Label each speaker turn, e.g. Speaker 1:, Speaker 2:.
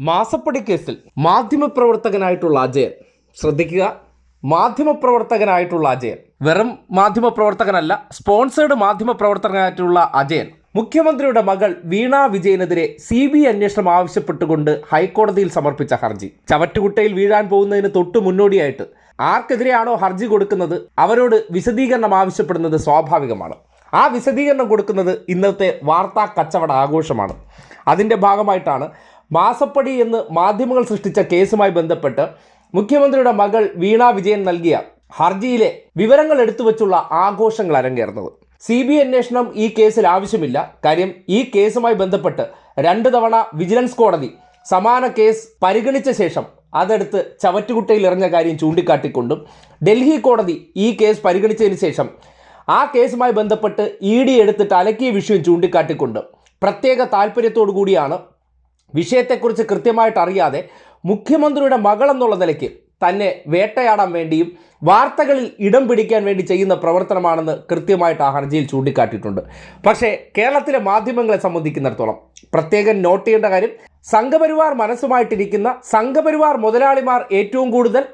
Speaker 1: മാസപ്പടി കേസിൽ മാധ്യമപ്രവർത്തകനായിട്ടുള്ള അജയൻ. ശ്രദ്ധിക്കുക മാധ്യമപ്രവർത്തകനായിട്ടുള്ള അജയൻ. വെറും മാധ്യമപ്രവർത്തകനല്ല സ്പോൺസേഡ് മാധ്യമപ്രവർത്തകനായിട്ടുള്ള അജയൻ. മുഖ്യമന്ത്രിയുടെ മകൾ വീണ വിജയനെതിരെ സി ബി അന്വേഷണം ആവശ്യപ്പെട്ടുകൊണ്ട് ഹൈക്കോടതിയിൽ സമർപ്പിച്ച ഹർജി. ചവറ്റുകുട്ടയിൽ വീഴാൻ പോകുന്നതിന് തൊട്ടു മുന്നോടിയായിട്ട് ആർക്കെതിരെയാണോ ഹർജി കൊടുക്കുന്നത് അവരോട് വിശദീകരണം ആവശ്യപ്പെടുന്നത് സ്വാഭാവികമാണ്. ആ വിശദീകരണം കൊടുക്കുന്നത് ഇന്നത്തെ വാർത്താ കച്ചവട ആഘോഷമാണ്. അതിന്റെ ഭാഗമായിട്ടാണ് മാസപ്പടി എന്ന് മാധ്യമങ്ങൾ സൃഷ്ടിച്ച കേസുമായി ബന്ധപ്പെട്ട് മുഖ്യമന്ത്രിയുടെ മകൾ വീണ വിജയൻ നൽകിയ ഹർജിയിലെ വിവരങ്ങൾ എടുത്തു വച്ചുള്ള ആഘോഷങ്ങൾ അരങ്ങേറുന്നത്. സി ബി അന്വേഷണം ഈ കേസിൽ ആവശ്യമില്ല. കാര്യം ഈ കേസുമായി ബന്ധപ്പെട്ട് രണ്ട് തവണ വിജിലൻസ് കോടതി സമാന കേസ് പരിഗണിച്ച ശേഷം അതെടുത്ത് ചവറ്റുകുട്ടയിൽ എറിഞ്ഞ കാര്യം ചൂണ്ടിക്കാട്ടിക്കൊണ്ടും ഡൽഹി കോടതി ഈ കേസ് പരിഗണിച്ചതിന് ശേഷം ആ കേസുമായി ബന്ധപ്പെട്ട് ഇ ഡി എടുത്തിട്ട് അലക്കിയ വിഷയം ചൂണ്ടിക്കാട്ടിക്കൊണ്ട് പ്രത്യേക താല്പര്യത്തോടു കൂടിയാണ് വിഷയത്തെക്കുറിച്ച് കൃത്യമായിട്ട് അറിയാതെ മുഖ്യമന്ത്രിയുടെ മകൾ എന്നുള്ള നിലയ്ക്ക് തന്നെ വേട്ടയാടാൻ വേണ്ടിയും വാർത്തകളിൽ ഇടം പിടിക്കാൻ വേണ്ടി ചെയ്യുന്ന പ്രവർത്തനമാണെന്ന് കൃത്യമായിട്ട് ആ ഹർജിയിൽ ചൂണ്ടിക്കാട്ടിയിട്ടുണ്ട്. പക്ഷേ കേരളത്തിലെ മാധ്യമങ്ങളെ സംബന്ധിക്കുന്നിടത്തോളം പ്രത്യേകം നോട്ട് ചെയ്യേണ്ട കാര്യം സംഘപരിവാർ മനസ്സുമായിട്ടിരിക്കുന്ന സംഘപരിവാർ മുതലാളിമാർ ഏറ്റവും കൂടുതൽ